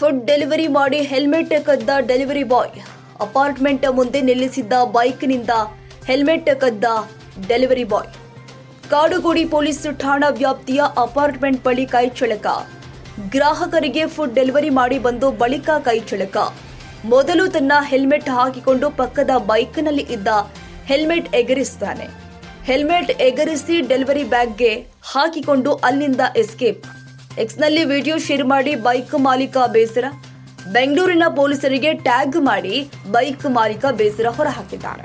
Food delivery ಮಾಡಿ helmet ಕದ್ದ delivery boy. Apartment ಮುಂದೆ ನಿಲ್ಲಿಸಿದ್ದ ಬೈಕ್ನಿಂದ ಹೆಲ್ಮೆಟ್ ಕದ್ದ ಡೆಲಿವರಿ ಬಾಯ್. ಕಾಡುಗೋಡಿ ಪೊಲೀಸ್ ಠಾಣಾ ವ್ಯಾಪ್ತಿಯ ಅಪಾರ್ಟ್ಮೆಂಟ್ ಬಳಿ ಕೈಚಳಕ ಗ್ರಾಹಕರಿಗೆ ಫುಡ್ ಡೆಲಿವರಿ ಮಾಡಿ ಬಂದು ಬಳಿಕ ಕೈಚಳಕ ಮೊದಲು ತನ್ನ ಹೆಲ್ಮೆಟ್ ಹಾಕಿಕೊಂಡು ಪಕ್ಕದ ಬೈಕ್ನಲ್ಲಿ ಇದ್ದ ಹೆಲ್ಮೆಟ್ ಎಗರಿಸ್ತಾನೆ. ಹೆಲ್ಮೆಟ್ ಎಗರಿಸಿ ಡೆಲಿವರಿ ಬ್ಯಾಗ್ಗೆ ಹಾಕಿಕೊಂಡು ಅಲ್ಲಿಂದ ಎಸ್ಕೇಪ್. ಎಕ್ಸ್ನಲ್ಲಿ ವಿಡಿಯೋ ಶೇರ್ ಮಾಡಿ ಬೈಕ್ ಮಾಲೀಕ ಬೇಸರ. ಬೆಂಗಳೂರಿನ ಪೊಲೀಸರಿಗೆ ಟ್ಯಾಗ್ ಮಾಡಿ ಬೈಕ್ ಮಾಲೀಕ ಬೇಸರ ಹೊರಹಾಕಿದ್ದಾರೆ.